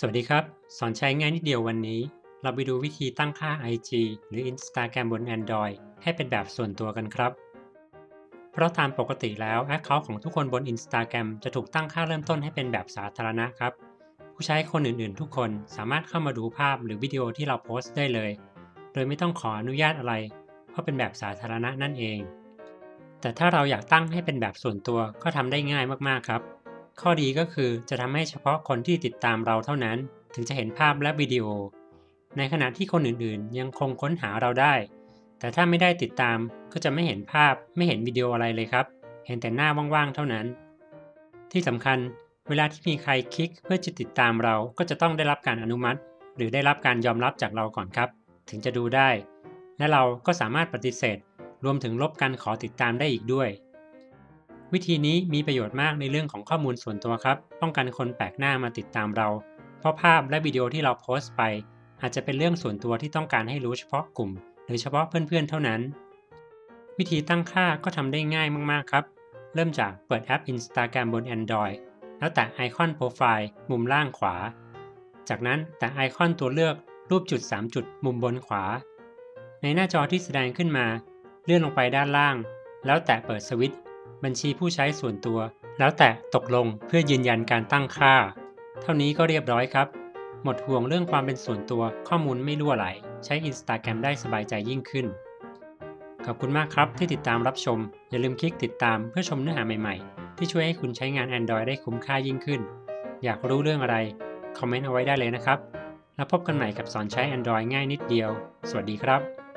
สวัสดีครับ สอนใช้ง่ายนิดเดียววันนี้ เราไปดูวิธีตั้งค่า IG หรือ Instagram บน Android ให้เป็นแบบส่วนตัวกันครับ เพราะตามปกติแล้ว Account ของทุกคนบน Instagram จะถูกตั้งค่าเริ่มต้นให้เป็นแบบสาธารณะครับ ผู้ใช้คนอื่นๆ ทุกคนสามารถเข้ามาดูภาพหรือวิดีโอที่เราโพสต์ได้เลย โดยไม่ต้องขออนุญาตอะไร เพราะเป็นแบบสาธารณะนั่นเอง แต่ถ้าเราอยากตั้งให้เป็นแบบส่วนตัวก็ทำได้ง่ายมากๆครับ ข้อดีก็คือจะทำให้เฉพาะคนที่ติดตามเราเท่านั้น ถึงจะเห็นภาพและวิดีโอ ในขณะที่คนอื่นๆ ยังคงค้นหาเราได้ แต่ถ้าไม่ได้ติดตามก็จะไม่เห็นภาพไม่เห็นวิดีโออะไรเลยครับ เห็นแต่หน้าว่างๆเท่านั้น ที่สำคัญเวลาที่มีใครคลิกเพื่อจะติดตามเราก็จะต้องได้รับการอนุมัติ หรือได้รับการยอมรับจากเราก่อนครับ ถึงจะดูได้ และเราก็สามารถปฏิเสธ รวมถึงลบการขอติดตามได้อีกด้วย วิธีนี้มีประโยชน์มากในเรื่องของข้อมูลส่วนตัวครับ ป้องกันคนแปลกหน้ามาติดตามเรา เพราะภาพและวิดีโอที่เราโพสต์ไป อาจจะเป็นเรื่องส่วนตัวที่ต้องการให้รู้เฉพาะกลุ่ม หรือเฉพาะเพื่อนๆเท่านั้น วิธีตั้งค่าก็ทำได้ง่ายมากๆครับ เริ่มจากเปิดแอป Instagram บน Android แล้วแตะไอคอนโปรไฟล์มุมล่างขวา จากนั้นแตะไอคอนตัวเลือกรูปจุด 3 จุด มุมบนขวา ในหน้าจอที่แสดงขึ้นมา เลื่อนลงไปด้านล่าง แล้วแตะเปิดสวิตช์ บัญชีผู้ใช้ส่วนตัว แล้วแตะตกลงเพื่อยืนยันการตั้งค่า เท่านี้ก็เรียบร้อยครับ หมดห่วงเรื่องความเป็นส่วนตัวข้อมูลไม่รั่วไหล ใช้ Instagram ได้สบายใจยิ่งขึ้น ขอบคุณมากครับที่ติดตามรับชม อย่าลืมคลิกติดตามเพื่อชมเนื้อหาใหม่ๆ ที่ช่วยให้คุณใช้งาน Android ได้คุ้มค่ายิ่งขึ้น อยากรู้เรื่องอะไรคอมเมนต์เอาไว้ได้เลยนะครับ แล้วพบกันใหม่กับสอนใช้ Android ง่ายนิดเดียว สวัสดีครับ